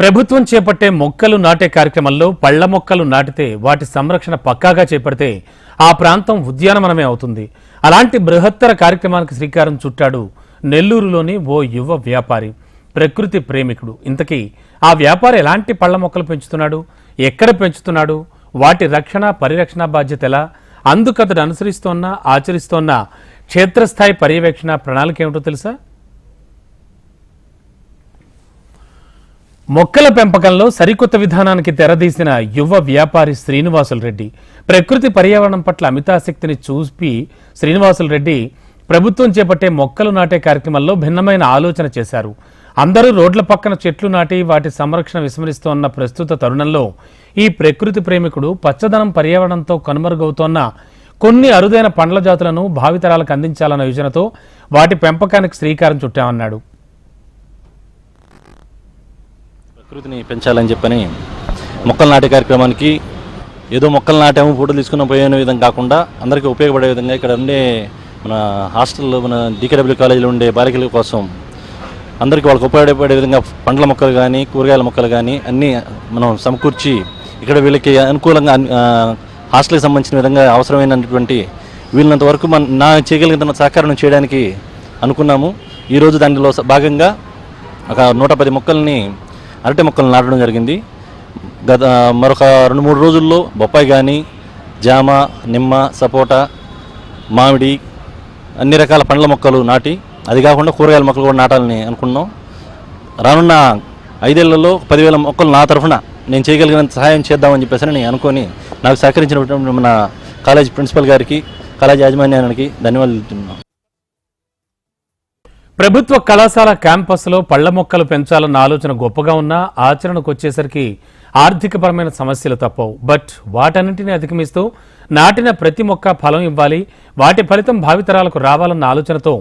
ప్రభుత్వం చేపట్టే మొక్కలు నాటే కార్యక్రమంలో పళ్ళ మొక్కలు నాటితే వాటి సంరక్షణ పక్కాగా చేపడితే ఆ ప్రాంతం ఉద్యానవనమే అవుతుంది. అలాంటి బృహత్తర కార్యక్రమానికి శ్రీకారం చుట్టాడు నెల్లూరులోని ఓ యువ వ్యాపారి ప్రకృతి ప్రేమికుడు. ఇంతకీ ఆ వ్యాపారి ఎలాంటి పళ్ళ మొక్కలు పెంచుతున్నాడు? ఎక్కడ పెంచుతున్నాడు? వాటి రక్షణ పరిరక్షణ బాధ్యత ఎలా? అందుకు అతడు అనుసరిస్తోన్న ఆచరిస్తోన్న క్షేత్రస్థాయి పర్యవేక్షణ ప్రణాళిక ఏమిటో తెలుసా? మొక్కల పెంపకంలో సరికొత్త విధానానికి తెరదీసిన యువ వ్యాపారి శ్రీనివాసులు రెడ్డి. ప్రకృతి పర్యావరణం పట్ల అమితాసక్తిని చూపి శ్రీనివాసులు రెడ్డి ప్రభుత్వం చేపట్టే మొక్కలు నాటే కార్యక్రమంలో భిన్నమైన ఆలోచన చేశారు. అందరూ రోడ్ల పక్కన చెట్లు నాటి వాటి సంరక్షణ విస్మరిస్తోన్న ప్రస్తుత తరుణంలో ఈ ప్రకృతి ప్రేమికుడు పచ్చదనం పర్యావరణంతో కనుమరుగవుతోన్న కొన్ని అరుదైన పండ్ల జాతులను భావితరాలకు అందించాలన్న యోజనతో వాటి పెంపకానికి శ్రీకారం చుట్టామన్నాడు. ప్రకృతిని పెంచాలని చెప్పని మొక్కలు నాటే కార్యక్రమానికి ఏదో మొక్కలు నాటాము ఫోటోలు తీసుకున్న పోయే విధంగా కాకుండా అందరికీ ఉపయోగపడే విధంగా ఇక్కడ ఉండే మన హాస్టల్లో మన డికేడబ్ల్యూ కాలేజీలో ఉండే బాలికల కోసం అందరికీ వాళ్ళకి ఉపయోగపడే విధంగా పండ్ల మొక్కలు కానీ కూరగాయల మొక్కలు కానీ అన్నీ మనం సమకూర్చి ఇక్కడ వీళ్ళకి అనుకూలంగా హాస్టల్కి సంబంధించిన విధంగా అవసరమైనటువంటి వీళ్ళంత వరకు మన నా చేయగలిగిన సహకారం చేయడానికి అనుకున్నాము. ఈరోజు దానిలో స- భాగంగా ఒక నూట పది మొక్కల్ని అరటి మొక్కలు నాటడం జరిగింది. గత మరొక రెండు మూడు రోజుల్లో బొప్పాయి కానీ జామ నిమ్మ సపోటా మామిడి అన్ని రకాల పండ్ల మొక్కలు నాటి అది కాకుండా కూరగాయల మొక్కలు కూడా నాటాలని అనుకున్నాం. రానున్న ఐదేళ్ళలో పదివేల మొక్కలు నా తరఫున నేను చేయగలిగినంత సహాయం చేద్దామని చెప్పేసి నేను అనుకొని నాకు సహకరించినటువంటి మన కాలేజ్ ప్రిన్సిపల్ గారికి కాలేజ్ యాజమాన్యానికి ధన్యవాదాలు ప్రభుత్వ కళాశాల క్యాంపస్లో పళ్ళ మొక్కలు పెంచాలన్న ఆలోచన గొప్పగా ఉన్నా ఆచరణకు వచ్చేసరికి ఆర్థికపరమైన సమస్యలు తప్పవు. బట్ వాటన్నింటినీ అధిగమిస్తూ నాటిన ప్రతి మొక్క ఫలం ఇవ్వాలి వాటి ఫలితం భావితరాలకు రావాలన్న ఆలోచనతో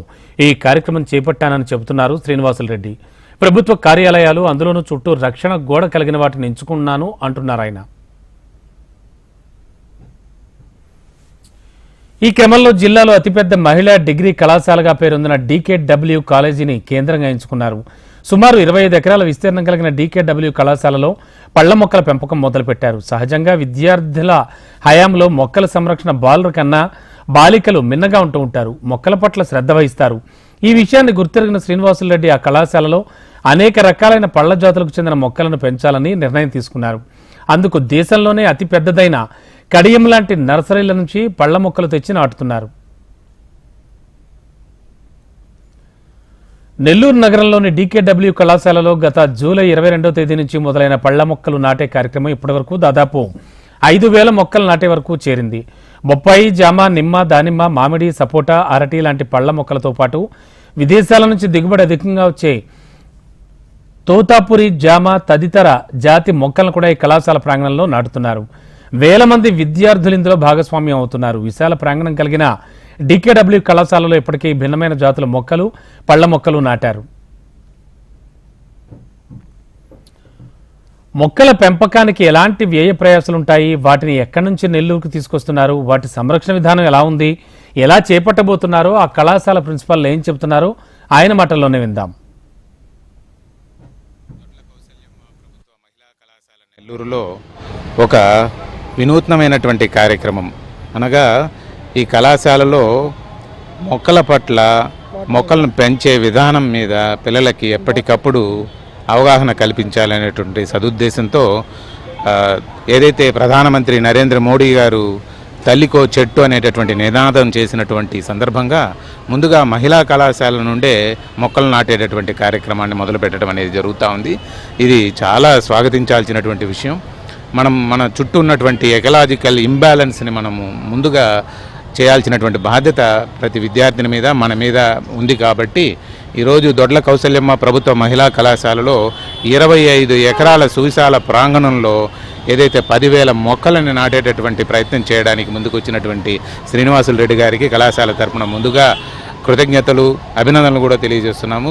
ఈ కార్యక్రమం చేపట్టానని చెబుతున్నారు శ్రీనివాసులు రెడ్డి. ప్రభుత్వ కార్యాలయాలు అందులోనూ చుట్టూ రక్షణ గోడ కలిగిన వాటిని ఎంచుకున్నాను అంటున్నారు ఆయన. ఈ క్రమంలో జిల్లాలో అతిపెద్ద మహిళా డిగ్రీ కళాశాలగా పేరొందిన డీకేడబ్ల్యూ కాలేజీని కేంద్రంగా ఎంచుకున్నారు. సుమారు ఇరవై ఐదు ఎకరాల విస్తీర్ణం కలిగిన డీకేడబ్ల్యూ కళాశాలలో పళ్ళ మొక్కల పెంపకం మొదలుపెట్టారు. సహజంగా విద్యార్థుల హయాంలో మొక్కల సంరక్షణ బాలుర కన్నా బాలికలు మిన్నగా ఉంటూ ఉంటారు. మొక్కల పట్ల శ్రద్ధ వహిస్తారు. ఈ విషయాన్ని గుర్తెరిగిన శ్రీనివాసులు రెడ్డి ఆ కళాశాలలో అనేక రకాలైన పళ్ళ జాతులకు చెందిన మొక్కలను పెంచాలని నిర్ణయం తీసుకున్నారు. అందుకు దేశంలోనే అతిపెద్దదైన కడియం లాంటి నర్సరీల నుంచి పళ్ళ మొక్కలు తెచ్చి నాటుతున్నారు. నెల్లూరు నగరంలోని డీకేడబ్ల్యూ కళాశాలలో గత జూలై ఇరవై రెండో తేదీ నుంచి మొదలైన పళ్ళ మొక్కలు నాటే కార్యక్రమం ఇప్పటివరకు దాదాపు ఐదు వేల మొక్కలు నాటే వరకు చేరింది. బొప్పాయి జామ నిమ్మ దానిమ్మ మామిడి సపోటా అరటి లాంటి పళ్ళ మొక్కలతో పాటు విదేశాల నుంచి దిగుబడి అధికంగా వచ్చే తోతాపురి జామ తదితర జాతి మొక్కలను కూడా ఈ కళాశాల ప్రాంగణంలో నాటుతున్నారు. వేల మంది విద్యార్థులు ఇందులో భాగస్వామ్యం అవుతున్నారు. విశాల ప్రాంగణం కలిగిన డికేడబ్ల్యూ కళాశాలలో ఇప్పటికీ భిన్నమైన జాతుల మొక్కలు పళ్ళ మొక్కలు నాటారు. మొక్కల పెంపకానికి ఎలాంటి వ్యయ ప్రయాసాలుంటాయి? వాటిని ఎక్కడి నుంచి నెల్లూరుకు తీసుకొస్తున్నారు? వాటి సంరక్షణ విధానం ఎలా ఉంది? ఎలా చేపట్టబోతున్నారో? ఆ కళాశాల ప్రిన్సిపాల్ ఏం చెబుతున్నారో? ఆయన మాటల్లోనే విందాం. నెల్లూరులో ఒక వినూత్నమైనటువంటి కార్యక్రమం. అనగా ఈ కళాశాలలో మొక్కల పట్ల మొక్కలను పెంచే విధానం మీద పిల్లలకి ఎప్పటికప్పుడు అవగాహన కల్పించాలనేటువంటి సదుద్దేశంతో ఏదైతే ప్రధానమంత్రి నరేంద్ర మోడీ గారు తల్లికో చెట్టు అనేటటువంటి నినాదం చేసినటువంటి సందర్భంగా ముందుగా మహిళా కళాశాల నుండే మొక్కలు నాటేటటువంటి కార్యక్రమాన్ని మొదలుపెట్టడం అనేది జరుగుతూ ఉంది. ఇది చాలా స్వాగతించాల్సినటువంటి విషయం. మనం మన చుట్టూ ఉన్నటువంటి ఎకలాజికల్ ఇంబ్యాలెన్స్ని మనము ముందుగా చేయాల్సినటువంటి బాధ్యత ప్రతి విద్యార్థిని మీద మన మీద ఉంది కాబట్టి ఈరోజు దొడ్ల కౌశల్యమ్మ ప్రభుత్వ మహిళా కళాశాలలో ఇరవై ఐదు ఎకరాల సువిశాల ప్రాంగణంలో ఏదైతే పదివేల మొక్కలను నాటేటటువంటి ప్రయత్నం చేయడానికి ముందుకు వచ్చినటువంటి శ్రీనివాసులు రెడ్డి గారికి కళాశాల తరపున ముందుగా కృతజ్ఞతలు అభినందనలు కూడా తెలియజేస్తున్నాము.